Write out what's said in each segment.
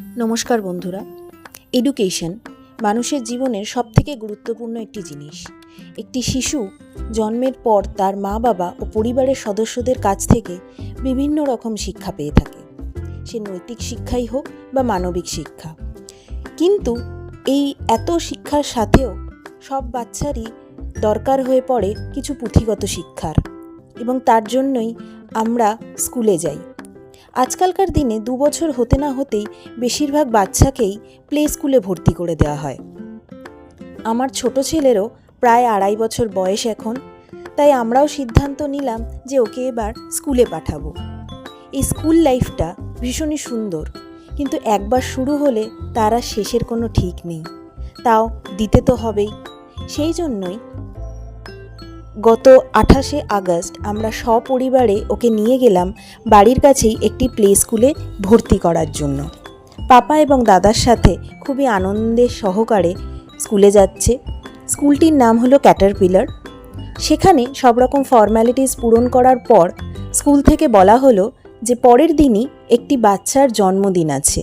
নমস্কার বন্ধুরা। এডুকেশন মানুষের জীবনের সবথেকে গুরুত্বপূর্ণ একটি জিনিস। একটি শিশু জন্মের পর তার মা বাবা ও পরিবারের সদস্যদের কাছ থেকে বিভিন্ন রকম শিক্ষা পেয়ে থাকে। সে নৈতিক শিক্ষাই হোক বা মানবিক শিক্ষা। কিন্তু এই এত শিক্ষার সাথেও সব বাচ্চারই দরকার হয়ে পড়ে কিছু পুঁথিগত শিক্ষার। এবং তার জন্যই আমরা স্কুলে যাই। আজকালকার দিনে দু বছর হতে না হতেই বেশিরভাগ বাচ্চাকেই প্লে স্কুলে ভর্তি করে দেওয়া হয়। আমার ছোট ছেলেরও প্রায় আড়াই বছর বয়স এখন, তাই আমরাও সিদ্ধান্ত নিলাম যে ওকে এবার স্কুলে পাঠাবো। এই স্কুল লাইফটা ভীষণই সুন্দর, কিন্তু একবার শুরু হলে তার আর শেষের কোনো ঠিক নেই। তাও দিতে তো হবেই। সেই জন্যই গত আঠাশে আগস্ট আমরা সপরিবারে ওকে নিয়ে গেলাম বাড়ির কাছেই একটি প্লে স্কুলে ভর্তি করার জন্য। পাপা এবং দাদার সাথে খুবই আনন্দের সহকারে স্কুলে যাচ্ছে। স্কুলটির নাম হলো ক্যাটারপিলার। সেখানে সব রকম ফর্ম্যালিটিস পূরণ করার পর স্কুল থেকে বলা হলো যে পরের দিনই একটি বাচ্চার জন্মদিন আছে।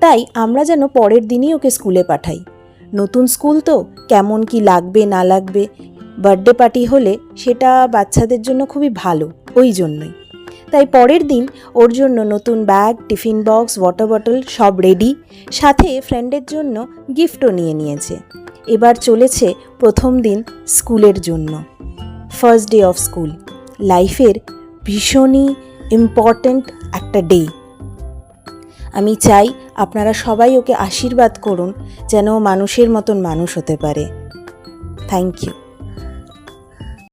তাই আমরা যেন পরের দিনই ওকে স্কুলে পাঠাই। নতুন স্কুল তো কেমন কি লাগবে না লাগবে বার্থডে পার্টি হলে সেটা বাচ্চাদের জন্য খুবই ভালো, ওই জন্যই। তাই পরের দিন ওর জন্য নতুন bag, tiffin box water bottle সব রেডি সাথে ফ্রেন্ডের জন্য গিফটও নিয়ে নিয়েছে। এবার চলেছে প্রথম দিন স্কুলের জন্য। ফার্স্ট ডে অফ স্কুল লাইফের ভীষণই ইম্পর্ট্যান্ট একটা ডে আমি চাই আপনারা সবাই ওকে আশীর্বাদ করুন, যেন মানুষের মতন মানুষ হতে পারে। Thank you